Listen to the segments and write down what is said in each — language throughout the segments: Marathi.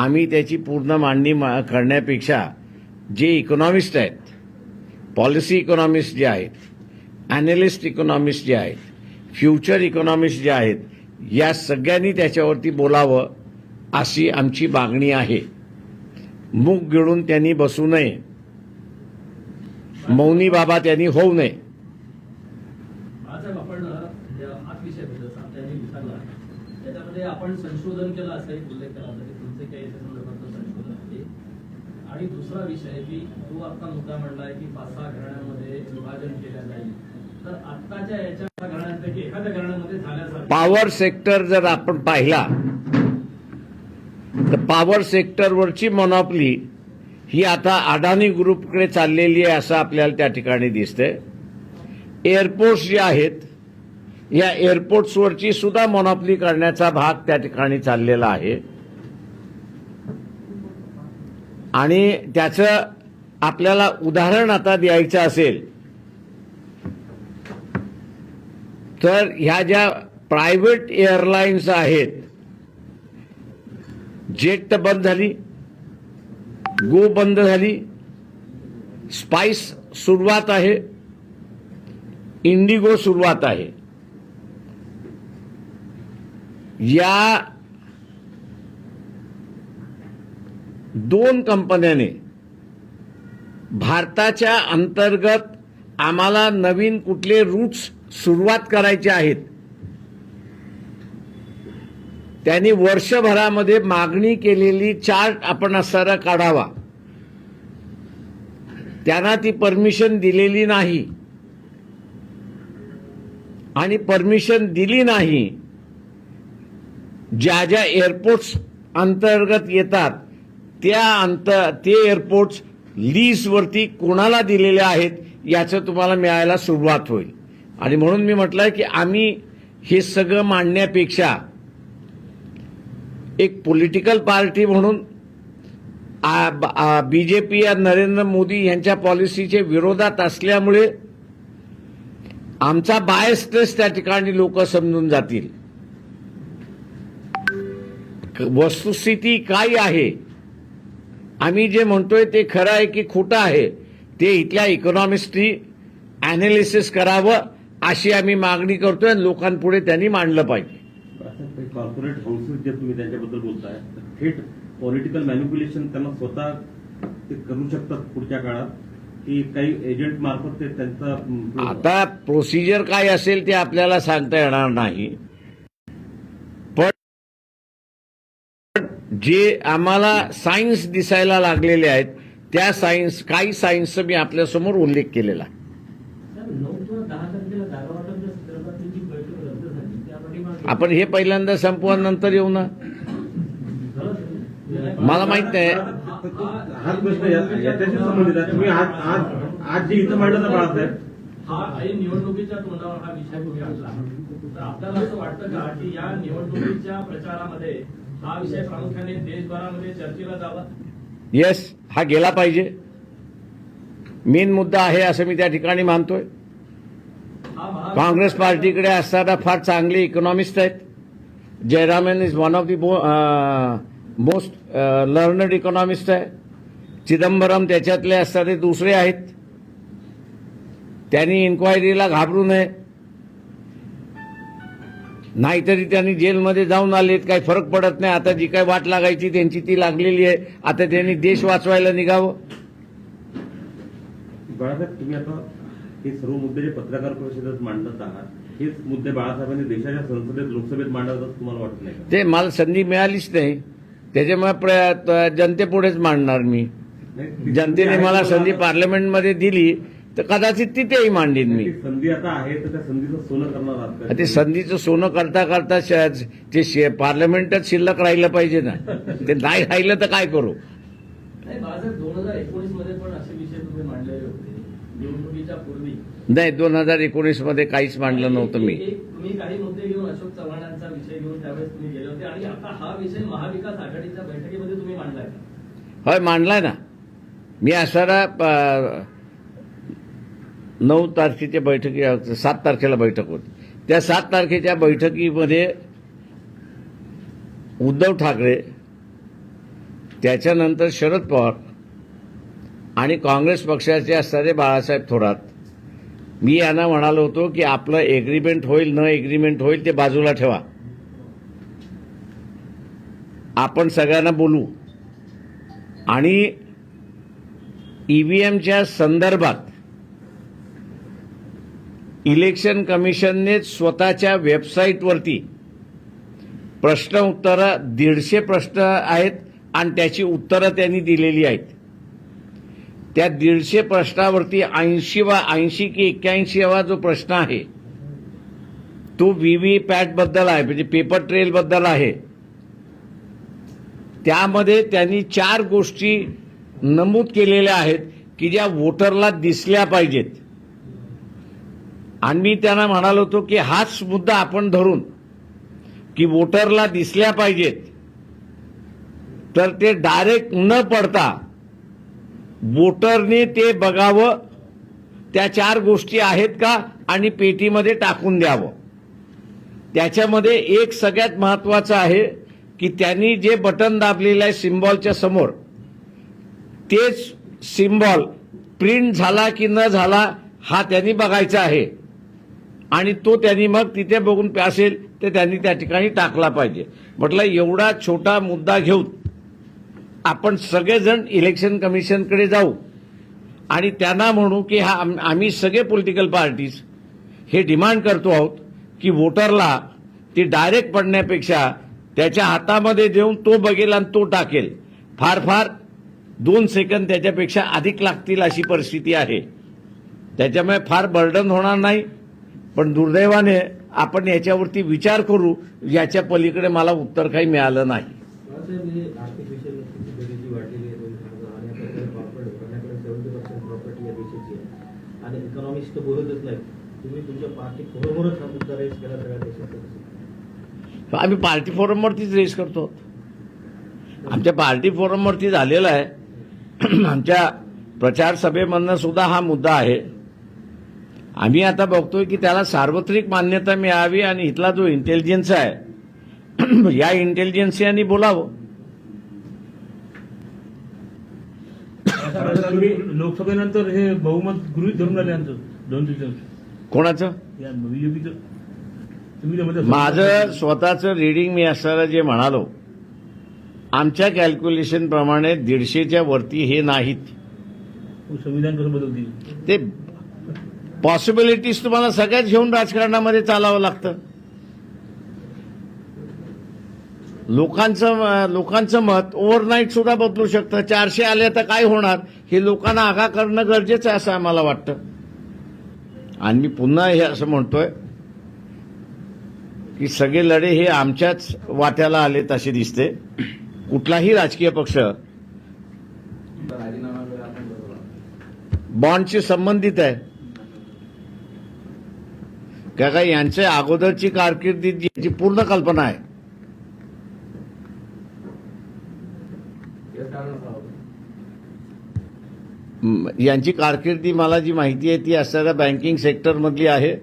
आम्ही त्याची पूर्ण मांडणी मा- करण्यापेक्षा जे इकॉनॉमिस्ट आहेत पॉलिसी इकॉनॉमिस्ट जे आहेत ॲनालिस्ट इकॉनॉमिस्ट जे आहेत फ्युचर इकॉनॉमिस्ट जे आहेत या सगळ्यांनी त्याच्यावरती बोलावं अशी आमची मागणी आहे. मूग गिळून त्यांनी बसू नये. मौनी बाबा त्यांनी होऊ नये. आपण संशोधन केलं असेल विषय होता जसा त्यांनी विचारला त्याच्यामध्ये आपण संशोधन केलं असा एक उल्लेख केला होता की तुमचे काही याच्या संदर्भातलं संशोधन आहे आणि दुसरा विषय की तू आता मुद्दा म्हणलाय की पाच सहा घराण्यांमध्ये विभाजन केलं जाईल. तर आत्ताच्या याच्या घराण्यांपैकी एखाद्या घराण्यामध्ये झाल्यासारखं पॉवर सेक्टर जर आपण पाहिला तर पॉवर सेक्टरवरची मोनॉपली ही आता अडाणी ग्रुपकडे चाललेली आहे असं आपल्याला त्या ठिकाणी दिसतंय. एअरपोर्ट्स जे आहेत या एअरपोर्ट्सवरची सुद्धा मोनॉपली करण्याचा भाग त्या ठिकाणी चाललेला आहे. आणि त्याचं आपल्याला उदाहरण आता द्यायचं असेल तर ह्या ज्या प्रायव्हेट एअरलाईन्स आहेत जेट तर बंद झाली गो बंद झाली स्पाइस सुरुवात आहे इंडिगो सुरुवात आहे. या दोन कंपन्याने भारताच्या अंतर्गत आम्हाला नवीन कुठले रूट्स सुरुवात करायचे आहेत. त्यांनी वर्षभरामध्ये मागणी केलेली चार्ट आपण असणारा काढावा. त्यांना ती परमिशन दिलेली नाही. आणि परमिशन दिली नाही ज्या ज्या एअरपोर्ट्स अंतर्गत येतात त्या अंत ते एअरपोर्ट्स लीजवरती कोणाला दिलेले आहेत याचं तुम्हाला मिळायला सुरुवात होईल. आणि म्हणून मी म्हटलं की आम्ही हे सगळं मांडण्यापेक्षा एक पॉलिटिकल पार्टी म्हणून बी जे पी या नरेंद्र मोदी यांच्या पॉलिसीचे विरोधात असल्यामुळे आमचा बायस्टच त्या ठिकाणी लोक समजून जातील. वस्तुस्थिती काय आहे? आम्ही जे म्हणतोय ते खरं आहे की खोटं आहे ते इथल्या इकॉनॉमिस्टनी अॅनालिसिस करावं अशी आम्ही मागणी करतोय आणि लोकांपुढे त्यांनी मांडलं पाहिजे. कॉर्पोरेट हाऊसेस जे तुम्ही त्यांच्याबद्दल बोलताय थेट पॉलिटिकल मॅनिप्युलेशन त्यांना स्वतः ते करू शकतात पुढच्या काळात की काही एजंट मार्फत ते त्यांचा आता प्रोसिजर काय असेल ते आपल्याला सांगता येणार नाही पण जे आम्हाला सायन्स दिसायला लागलेले आहेत त्या सायन्स काही सायन्सचा मी आपल्यासमोर उल्लेख केलेला आपण हे पहिल्यांदा संपवानंतर येऊ ना. मला माहीत नाही. हाच प्रश्न याच्याशी संबंधित आहे. तुम्ही आज आज आज जे इथं ना बाळासाहेब. हा निवडणुकीच्या तोंडावर हा विषय तुम्ही आणला तर आपल्याला असं वाटतं का की या निवडणुकीच्या प्रचारामध्ये हा विषय प्रामुख्याने देशभरामध्ये चर्चेला जावा. येस हा गेला पाहिजे. मेन मुद्दा आहे असं मी त्या ठिकाणी मानतोय. काँग्रेस पार्टीकडे असताना फार चांगले इकॉनॉमिस्ट आहेत. Jayaraman is one of the most learned economist आहे. चिदंबरम त्याच्यातले असणारे दुसरे आहेत. त्यांनी इन्क्वायरीला घाबरू नये. नाहीतरी त्यांनी जेलमध्ये जाऊन आलेत काही फरक पडत नाही. आता जी काय वाट लागायची त्यांची ती लागलेली आहे. आता त्यांनी देश वाचवायला निघावं. बाळासाहेब तुम्ही आता हे सर्व मुद्दे जे पत्रकार परिषदेत मांडत आहात हेच मुद्दे बाळासाहेबांनी देशाच्या संसदेत लोकसभेत मांडत तुम्हाला वाटत नाही ते मला संधी मिळालीच नाही. त्याच्यामुळे जनतेपुढेच मांडणार मी. जनतेने मला संधी पार्लमेंटमध्ये दिली. तर कदाचित तिथेही मांडीन मी. ती संधी आता आहे तर त्या संधीचं सोनं करणार आहात? ते संधीचं सोनं करता करता श- ते शे- पार्लमेंटच शिल्लक राहिलं पाहिजे ना. ते नाही राहिलं तर काय करू? नाही दोन हजार एकोणीसमध्ये पण असे विषय तुम्ही मांडलेले होते. निवडणुकीच्या पूर्वी. नाही दोन हजार एकोणीसमध्ये काहीच मांडलं नव्हतं मी. एक- एक तुम्ही काही मुद्दे घेऊन अशोक चव्हाणांचा विषय घेऊन त्यावेळेस तुम्ही गेले होते. आणि आता हा विषय महाविकास आघाडीच्या बैठकीमध्ये तुम्ही मांडलाय होय मांडलाय ना. मी असणारा नऊ तारखेच्या बैठकी सात तारखेला बैठक होती. त्या सात तारखेच्या बैठकीमध्ये उद्धव ठाकरे त्याच्यानंतर शरद पवार आणि काँग्रेस पक्षाचे असणारे बाळासाहेब थोरात. मी यांना म्हणालो होतो की आपलं एग्रीमेंट होईल न एग्रीमेंट होईल ते बाजूला ठेवा. आपण सगळ्यांना बोलू. आणि ई व्ही एमच्या संदर्भात इलेक्शन कमिशनने स्वतःच्या वेबसाईटवरती प्रश्न उत्तरं दीडशे प्रश्न आहेत आणि त्याची उत्तरं त्यांनी दिलेली आहेत. त्या दीडशे प्रश्नावरती ऐंशी वा ऐंशी की एक्क्याऐंशीवा जो प्रश्न आहे तो व्ही व्ही पॅटबद्दल आहे म्हणजे पेपर ट्रेलबद्दल आहे. त्यामध्ये त्यांनी चार गोष्टी नमूद केलेल्या आहेत की ज्या वोटरला दिसल्या पाहिजेत. आणि मी त्यांना म्हणालो होतो की हाच मुद्दा आपण धरून की वोटरला दिसल्या पाहिजेत तर ते डायरेक्ट न पडता वोटरने ते बघावं. त्या चार गोष्टी आहेत का? आणि पेटीमध्ये टाकून द्यावं. त्याच्यामध्ये एक सगळ्यात महत्वाचं आहे की त्यांनी जे बटन दाबलेलं आहे सिम्बॉलच्या समोर तेच सिम्बॉल प्रिंट झाला की न झाला हा त्यांनी बघायचा आहे. आणि तो त्यांनी मग तिथे बघून असेल तर त्यांनी त्या ठिकाणी टाकला पाहिजे. म्हटलं एवढा छोटा मुद्दा घेऊन आपण सगळेजण इलेक्शन कमिशनकडे जाऊ. आणि त्यांना म्हणू की हा आम- आम्ही सगळे पॉलिटिकल पार्टीज हे डिमांड करतो आहोत की वोटरला ती डायरेक्ट पडण्यापेक्षा त्याच्या हातामध्ये देऊन तो बघेल आणि तो टाकेल. फार फार दोन सेकंद त्याच्यापेक्षा अधिक लागतील अशी परिस्थिती आहे. त्याच्यामुळे फार बर्डन होणार नाही. पण दुर्दैवाने आपण याच्यावरती विचार करू याच्या पलीकडे मला उत्तर काही मिळालं नाही. आणि बोलतच तुम्ही तुमच्या पार्टी हा मुद्दा रेस केला सगळ्या देशात. आम्ही पार्टी फोरमवरतीच रेस करतो. आमच्या पार्टी फोरमवरती झालेला आहे. आमच्या प्रचार सभेमधनं सुद्धा हा मुद्दा आहे. आम्ही आता बघतोय की त्याला सार्वत्रिक मान्यता मिळावी आणि इथला जो इंटेलिजन्स आहे या इंटेलिजन्सियानी बोलावं. लोकसभेनंतर हे बहुमत गृहीत धरून आले आमचं दोन दिवसांचं कोणाचं? बीजेपीचं माझं स्वतःचं रिडिंग मी असताना जे म्हणालो आमच्या कॅल्क्युलेशन प्रमाणे दीडशेच्या वरती हे नाहीत. संविधान कसं बदलतील? ते पॉसिबिलिटीज तुम्हाला सगळ्याच घेऊन राजकारणामध्ये चालावं लागतं. लोकांचं लोकांचं मत ओव्हरनाईट सुद्धा बदलू शकतं. चारशे आले तर काय होणार? हे लोकांना आगा करणं गरजेचं आहे असं आम्हाला वाटतं. आणि मी पुन्हा हे असं म्हणतोय की सगळे लढे हे आमच्याच वाट्याला आले तसे दिसते. कुठलाही राजकीय पक्ष बॉन्डशी संबंधित आहे. का काय यांच्या अगोदरची कारकिर्दी याची पूर्ण कल्पना आहे. यांची कारकिर्दी मला जी माहिती आहे ती असणाऱ्या बँकिंग सेक्टरमधली आहे.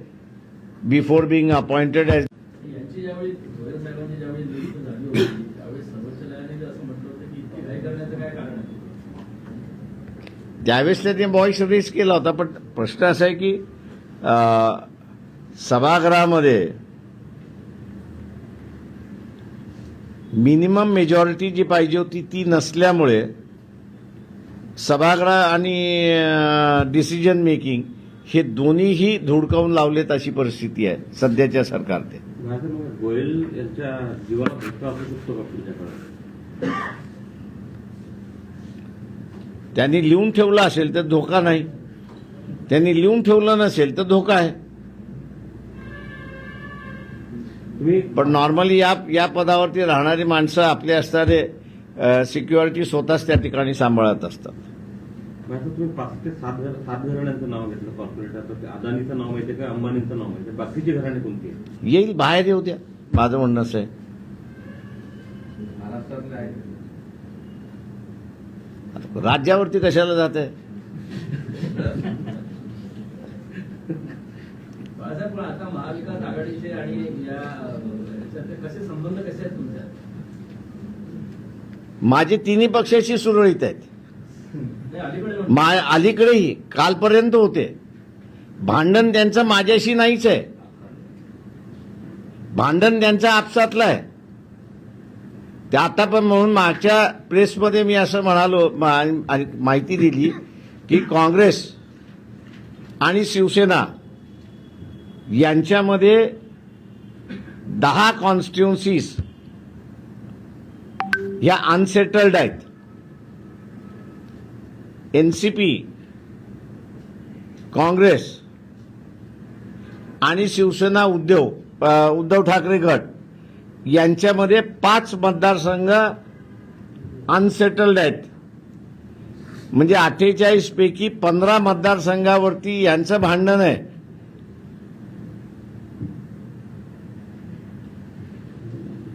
बिफोर बिंग अपॉइंटेड आहे? त्यावेळेस त्यांनी बॉईस रेस केला होता पण प्रश्न असा आहे की सभागृहामध्ये मिनिमम मेजॉरिटी जी पाहिजे होती ती नसल्यामुळे सभागृह आणि डिसिजन मेकिंग हे दोन्हीही धुडकावून लावलेत अशी परिस्थिती आहे सध्याच्या सरकारने गोयल यांच्या जीवाला त्यांनी लिहून ठेवलं असेल तर धोका नाही. त्यांनी लिहून ठेवलं नसेल तर धोका आहे. पण नॉर्मली या या पदावरती राहणारी माणसं आपले असणारे सिक्युरिटी स्वतःच त्या ठिकाणी सांभाळत असतात. माझं तुम्ही पाच ते सात घर सात घराण्यांचं नाव घेतलं कॉर्पोरेट आता ते अदानीचं नाव माहिती का अंबानीचं नाव माहिती बाकीची घराणे कोणती आहेत येईल बाहेर येऊ द्या माझं म्हणणं असं आहे. महाराष्ट्रातले आहे राज्यावरती कशाला जात आहे पण आता महाविकास आघाडीचे आणि या कसे संबंध कसे आहेत तुमच्या माझे तिन्ही पक्षाशी सुरळीत आहेत. मा अलीकडेही कालपर्यंत होते. भांडण त्यांचं माझ्याशी नाहीच आहे. भांडण त्यांचं आपसातलं आहे. ते आता पण म्हणून मागच्या प्रेसमध्ये मी असं म्हणालो माहिती दिली की काँग्रेस आणि शिवसेना यांच्यामध्ये दहा कॉन्स्टिट्युन्सीज या अनसेटल्ड आहेत. एन सी पी काँग्रेस आणि शिवसेना उद्योग उद्धव ठाकरे गट यांच्यामध्ये पाच मतदारसंघ अनसेटल्ड आहेत. म्हणजे अठ्ठेचाळीसपैकी पंधरा मतदारसंघावरती यांचं भांडण आहे.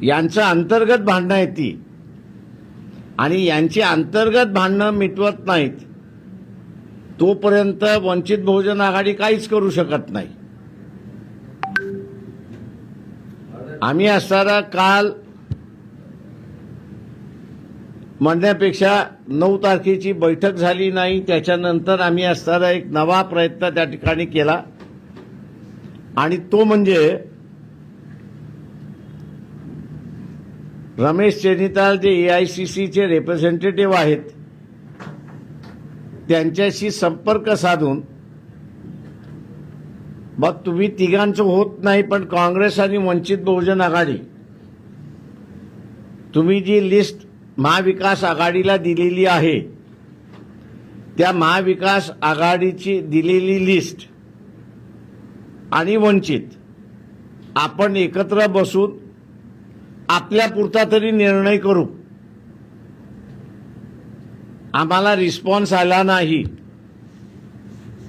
यांचं अंतर्गत भांडणं आहेत ती. आणि यांची अंतर्गत भांडणं मिटवत नाहीत. तोपर्यंत वंचित बहुजन आघाडी काहीच करू शकत नाही. आम्ही असणारा काल म्हणण्यापेक्षा नऊ तारखेची बैठक झाली नाही त्याच्यानंतर आम्ही असणारा एक नवा प्रयत्न त्या ठिकाणी केला. आणि तो म्हणजे रमेश चेनिताल जे ए आय सी सीचे रिप्रेझेंटेटिव्ह आहेत. त्यांच्याशी संपर्क साधून मग तुम्ही तिघांचं होत नाही पण काँग्रेस आणि वंचित बहुजन आघाडी. तुम्ही जी लिस्ट महाविकास आघाडीला दिलेली आहे त्या महाविकास आघाडीची दिलेली लिस्ट आणि वंचित आपण एकत्र बसून आपल्या पुरता तरी निर्णय करू. आम्हाला रिस्पॉन्स आला नाही.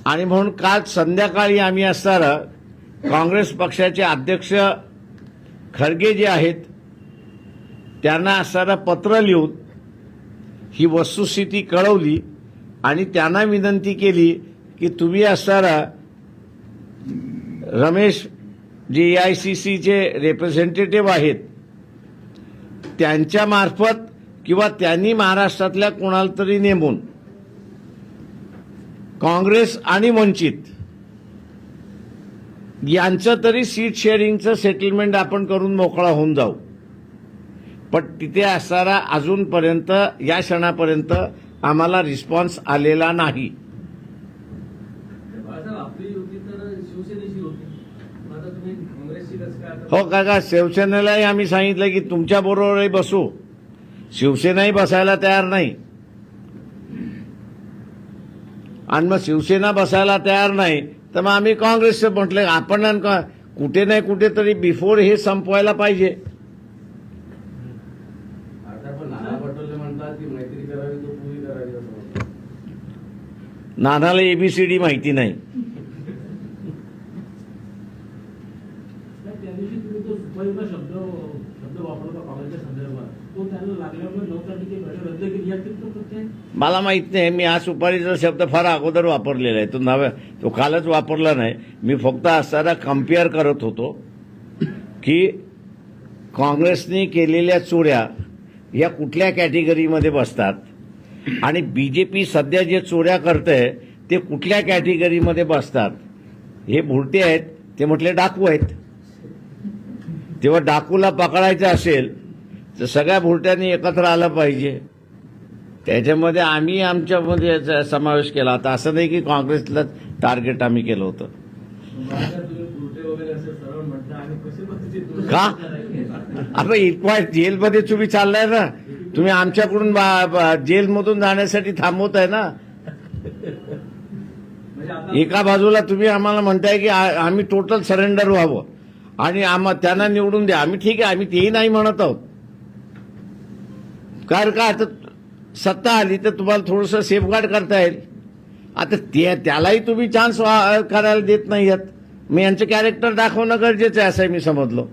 आणि म्हणून काल संध्याकाळी आम्ही असताना काँग्रेस पक्षाचे अध्यक्ष खरगे जे आहेत त्यांना असताना पत्र लिहून ही वस्तुस्थिती कळवली आणि त्यांना विनंती केली की तुम्ही असताना रमेश जे ए आय सी सीचे रिप्रेझेंटेटिव्ह आहेत त्यांच्या मार्फत किंवा त्यांनी महाराष्ट्रातल्या कोणाला तरी नेमून काँग्रेस आणि वंचित यांचं तरी सीट शेअरिंगचं सेटलमेंट आपण करून मोकळा होऊन जाऊ. पण तिथे असणारा अजूनपर्यंत या क्षणापर्यंत आम्हाला रिस्पॉन्स आलेला नाही बाळासाहेब आपली युती तर शिवसेनेशी होती मग आता तुम्ही काँग्रेसशी कसं काय आता- हो काका शिवसेनेलाही आम्ही सांगितलं की तुमच्या बरोबरही बसू. शिवसेनाही बसायला तयार नाही. आणि मग शिवसेना बसायला तयार नाही तर मग आम्ही काँग्रेसचं म्हटलं आपण कुठे नाही कुठेतरी बिफोर हे संपवायला पाहिजे. नानाला एबीसीडी माहिती नाही, त्या दिवशी तुम्ही तो सुपरयुग शब्द शब्द वापरला काँग्रेसच्या संदर्भात तो त्यांना लागल्यामुळे नऊ तारखेची बैठक रद्द केली यात तो प्रत्यय मला माहीत नाही मी हा सुपारीचा शब्द फार अगोदर वापरलेला आहे. तो नव्या तो कालच वापरला नाही. मी फक्त असताना कंपेअर करत होतो की काँग्रेसने केलेल्या चोऱ्या या कुठल्या कॅटेगरीमध्ये बसतात आणि बी जे पी सध्या जे चोऱ्या करते ते कुठल्या कॅटेगरीमध्ये बसतात? हे भुरटे आहेत ते म्हटले डाकू आहेत. तेव्हा डाकूला पकडायचं असेल तर सगळ्या भुरट्यांनी एकत्र आलं पाहिजे. त्याच्यामध्ये आम्ही आमच्यामध्ये याचा समावेश केला. होता असं नाही की काँग्रेसला टार्गेट आम्ही केलं होतं. का? आता इतका जेलमध्ये तुम्ही चाललाय ना तुम्ही आमच्याकडून बा- बा- जेलमधून जाण्यासाठी थांबवत आहे ना. एका बाजूला तुम्ही आम्हाला म्हणताय की आम्ही टोटल सरेंडर व्हावं. आणि आम्हा त्यांना निवडून द्या. आम्ही ठीक आहे आम्ही तेही नाही म्हणत आहोत. कारण का आता सत्ता आली तर तुम्हाला थोडंसं सेफगार्ड करता येईल. आता ते त्यालाही तुम्ही चान्स करायला देत नाही आहेत मग यांचं कॅरेक्टर दाखवणं गरजेचं आहे असं मी समजलो.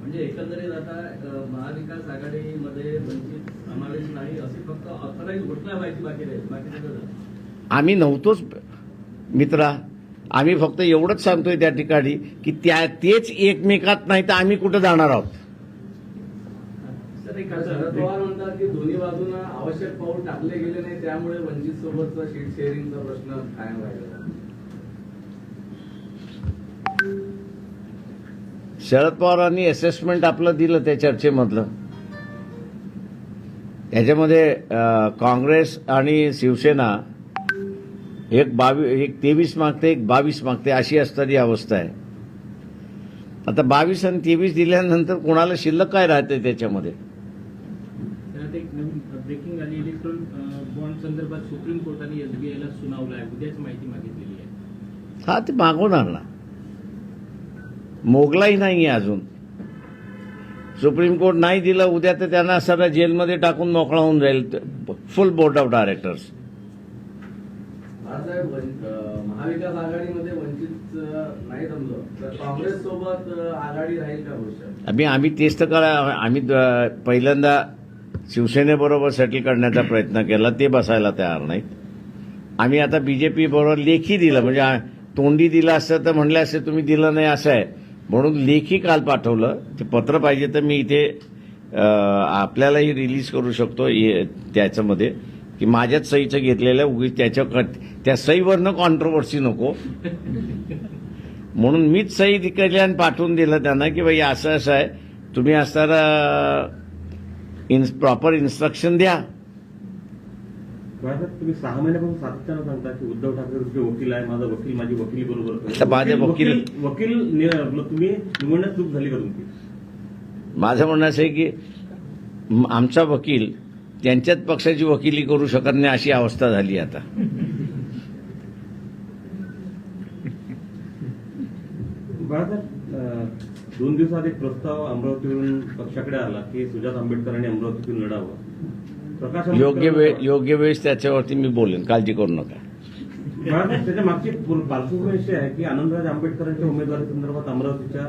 म्हणजे एकंदरीत आता महाविकास आघाडीमध्ये वंचित समावेश नाही असे फक्त ऑथराईज घोषणा व्हायची बाकी राहील बाकी सगळं झालं. आम्ही नव्हतोच मित्रा. आम्ही फक्त एवढंच सांगतोय त्या ठिकाणी की त्या तेच एकमेकात नाही तर आम्ही कुठं जाणार आहोत? सर शरद म्हणतात की दोन्ही बाजूनं आवश्यक पाऊल टाकले गेले नाही त्यामुळे वंचित सोबतचा सीट शेअरिंगचा प्रश्न कायम राहिला शरद पवारांनी असेसमेंट आपलं दिलं त्या चर्चेमधलं. याच्यामध्ये काँग्रेस आणि शिवसेना एक बावी एक तेवीस मागते एक बावीस मागते अशी असणारी अवस्था आहे. आता बावीस आणि तेवीस दिल्यानंतर कोणाला शिल्लक काय राहते त्याच्यामध्ये त्यात एक नवीन ब्रेकिंग आली इलेक्ट्रॉन बॉन्ड संदर्भात सुप्रीम कोर्टाने एसबीआयला सुनावलं आहे उद्याच माहिती मागितलेली आहे. हा ते मागवणार ना. मोगलाही नाही आहे अजून. सुप्रीम कोर्ट नाही दिलं उद्या तर त्यांना सगळं जेलमध्ये टाकून मोकळा होऊन जाईल फुल बोर्ड ऑफ डायरेक्टर्स महाविकास आघाडीमध्ये वंचित नाही जमलं. तर काँग्रेस सोबत अं, आघाडी राहील का भविष्यात? आम्ही आम्ही तेच तर करा आम्ही पहिल्यांदा शिवसेनेबरोबर सेटल करण्याचा प्रयत्न केला ते बसायला तयार नाहीत. आम्ही आता बी जे बरोबर लेखी दिलं म्हणजे तोंडी दिलं असतं तर म्हणलं असतं तुम्ही दिलं नाही असं आहे. म्हणून लेखी काल पाठवलं ते पत्र पाहिजे तर मी इथे आपल्यालाही रिलीज करू शकतो त्याच्यामध्ये की माझ्याच सहीचं घेतलेलं आहे उगीच त्याच्या त्या सहीवरनं कॉन्ट्रोवर्सी नको. म्हणून मीच सही केली आणि पाठवून दिलं त्यांना की भाई असं असं आहे. तुम्ही असताना इन प्रॉपर इन्स्ट्रक्शन द्या. तुम्ही सहा महिन्यापासून सातत्यानं सांगता की उद्धव ठाकरे तुमचे वकील आहे माझा वकील माझी वकिली बरोबर माझे वकील- वकील. तुम्ही निवडण्यात चूक झाली का तुमची? माझं म्हणणं असं आहे की आमचा वकील त्यांच्याच पक्षाची वकिली करू शकत नाही अशी अवस्था झाली आता बाळासाहेब अं, दोन दिवसात एक प्रस्ताव अमरावतीवरून पक्षाकडे आला की सुजात आंबेडकरांनी अमरावतीतून लढावं. प्रकाश योग्य वेळ योग्य वेळेस त्याच्यावरती मी बोलेन. काळजी करू नका. त्याच्या मागची पूर- पार्श्वभूमी अशी आहे की आनंदराज आंबेडकरांच्या उमेदवारी संदर्भात अमरावतीच्या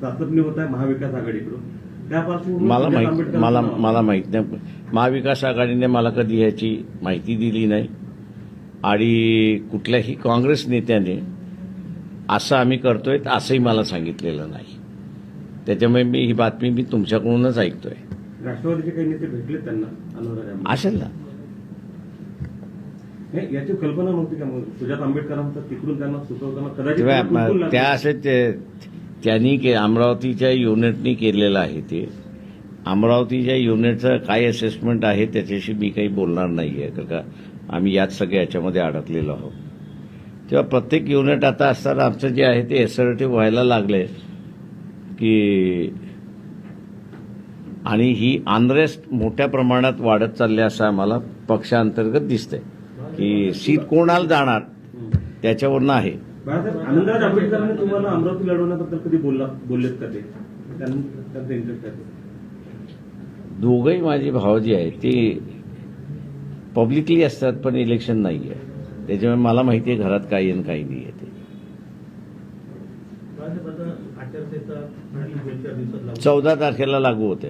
चाचपणी होत आहे महाविकास आघाडीकडून. त्या मला माहीत मला मला माहीत नाही. महाविकास आघाडीने मला कधी याची माहिती दिली नाही. आणि कुठल्याही काँग्रेस नेत्याने असं आम्ही करतोय असंही मला सांगितलेलं नाही. त्याच्यामुळे मी ही बातमी मी तुमच्याकडूनच ऐकतोय. राष्ट्रवादीचे काही नेते भेटले त्यांना असेल ना? नाही, याची कल्पना नव्हती का मग? सुजात आंबेडकरांचं तिकडून त्यांना सुचवताना कदाचित तेव्हा त्यांना कुंकून म- त्या. असे त्यांनी के अमरावतीच्या युनिटनी केलेलं आहे ते. अमरावतीच्या युनिटचं काय असेसमेंट आहे त्याच्याशी मी काही बोलणार नाही आहे का आम्ही याच सगळ्या याच्यामध्ये अडकलेलो आहोत. तेव्हा प्रत्येक युनिट आता असताना आमचं जे आहे ते एसआरटी व्हायला लागले की आणि ही अनरेस्ट मोठ्या प्रमाणात वाढत चालली असं आम्हाला पक्षांतर्गत दिसतंय. की सीट कोणाला जाणार त्याच्यावरनं आहे. आनंदराज आंबेडकरांनी तुम्हाला अमरावती लढवण्याबद्दल कधी बोलला बोललेत का ते? आहे दोघंही माझे भाव जे आहेत ते पब्लिकली असतात पण इलेक्शन नाही आहे त्याच्यामुळे मला माहिती आहे घरात काही आणि काही नाही आहे ते. चौदा तारखेला लागू होते.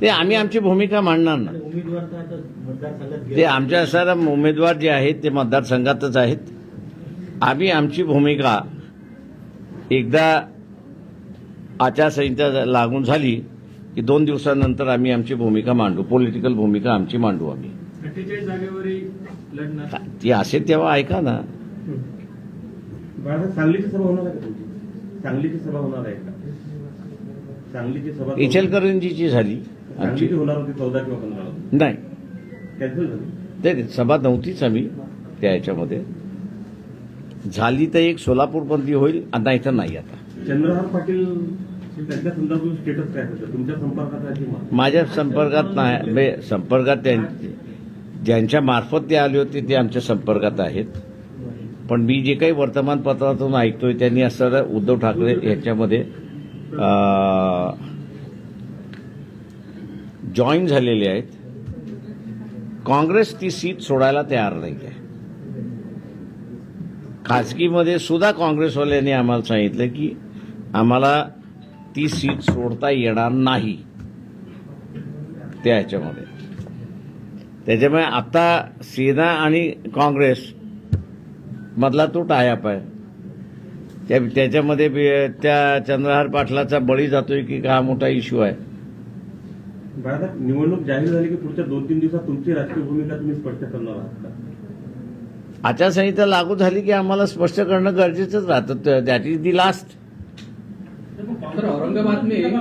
ते आम्ही आमची भूमिका मांडणार ना. ते आमच्या सर उमेदवार जे आहेत ते मतदारसंघातच आहेत. आम्ही आमची भूमिका एकदा आचारसंहिता लागून झाली की दोन दिवसानंतर आम्ही आमची भूमिका मांडू पॉलिटिकल भूमिका आमची मांडू आम्ही. ती असेल तेव्हा ऐका ना. सांगलीची सभा होणार आहे सांगलीची सभा होणार आहे का? सांगलीची सभा इचलकरंजीची झाली आमची. होणार होती चौदा किंवा पंधरा नाही. कॅन्सल झाली. ते सभा नव्हतीच आम्ही त्या याच्यामध्ये. झाली तर एक सोलापूरमध्ये होईल नाही तर नाही आता. चंद्रहार पाटील त्यांच्या संदर्भात स्टेटस काय होतं? तुमच्या संपर्कात आहे माझ्या संपर्कात नाही. संपर्कात त्यां- ज्यांच्या मार्फत ते आले होते ते आमच्या संपर्कात आहेत. पण मी जे काही वर्तमानपत्रातून ऐकतोय त्यांनी असं उद्धव ठाकरे यांच्यामध्ये जॉईन झालेले आहेत. काँग्रेस ती सीट सोडायला तयार नाही आहे. खाजगीमध्ये सुद्धा काँग्रेसवाल्यांनी आम्हाला सांगितलं की आम्हाला ती सीट सोडता येणार नाही. त्या ह्याच्यामध्ये. त्याच्यामुळे आता सेना आणि काँग्रेस मधला तो टायअप आहे. त्या त्याच्यामध्ये त्या चंद्रहार पाटलाचा बळी जातोय की हा मोठा इश्यू आहे. निवडणूक जाहीर झाली की पुढच्या दोन तीन दिवसात तुमची राजकीय भूमिका तुम्ही स्पष्ट करणार आहात आचारसंहिता लागू झाली की आम्हाला स्पष्ट करणं गरजेचंच राहतं. That is the last sir, Aurangabad में-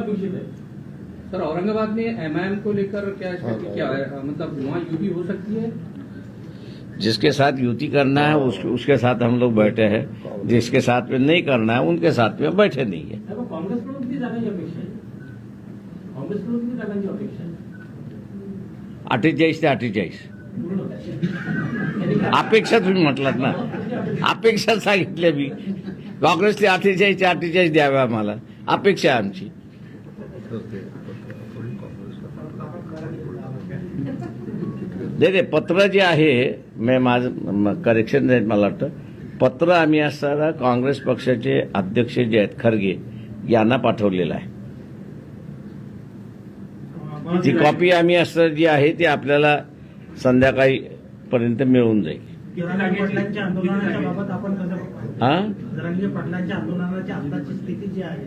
सर औरंगाबाद में एमआईएम को लेकर क्या स्थिति क्या है। मतलब वहाँ यूपी हो सकती है? जिसके साथ युति करना है उस, उसके साथ हम लोग बैठे हैं। जिसके साथ में नहीं करना है उनके साथ में बैठे नहीं है। अठ्ठेचाळीस ते अठ्ठेचाळीस अपेक्षा तुम्ही म्हटलात ना। अपेक्षा सांगितल्या मी काँग्रेसने अठ्ठेचाळीस ते अठ्ठेचाळीस द्याव्या आम्हाला. अपेक्षा आहे आमची. नाही नाही पत्र जे आहे मी माझं करेक्शन जाईल मला वाटतं. पत्र आम्ही असताना काँग्रेस पक्षाचे अध्यक्ष जे आहेत खरगे यांना पाठवलेलं आहे. ती कॉपी आम्ही असताना जी आहे ती आपल्याला संध्याकाळी पर्यंत मिळून जाईल. हा? जरांगे पाटलांच्या आंदोलनाची आताची स्थिती जी आहे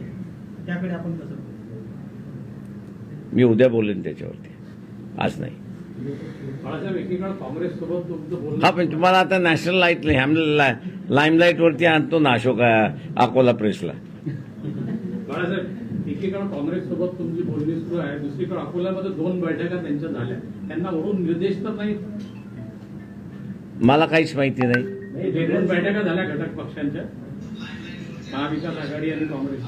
त्याकडे आपण कसं बघतो? मी उद्या बोलेन त्याच्यावरती. आज नाही. बाळासाहेब एकीकडे काँग्रेस सोबत तुमचं बोलणं हा पण तुम्हाला आता नॅशनल लाइट लाईमलाईट वरती आणतो ना अशोक अकोला प्रेसला. बाळासाहेब एकीकडे काँग्रेस सोबत तुमची बोलणी सुरू आहे दुसरीकडे अकोल्यामध्ये दोन बैठका त्यांच्या झाल्या. त्यांना वरून निर्देश तर नाही मला काहीच माहिती नाही. हे दोन बैठका झाल्या घटक पक्षांच्या. महाविकास आघाडी आणि काँग्रेस.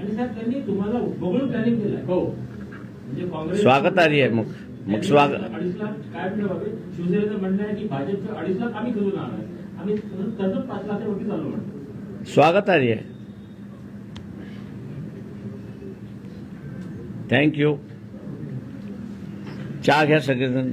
आणि साहेब त्यांनी तुम्हाला बघून प्लॅनिंग हो. म्हणजे काँग्रेस स्वागतार्ह आहे. मग मग स्वागत अडीच लाख काय शिवसेनेचं म्हणणं आहे की भाजपचं अडीच लाख आम्ही करून आणणार आम्ही तसंच पाच लाखाच्या वरती चालू म्हणतो स्वागतार्ह आहे थँक्यू चहा घ्या सगळेजण.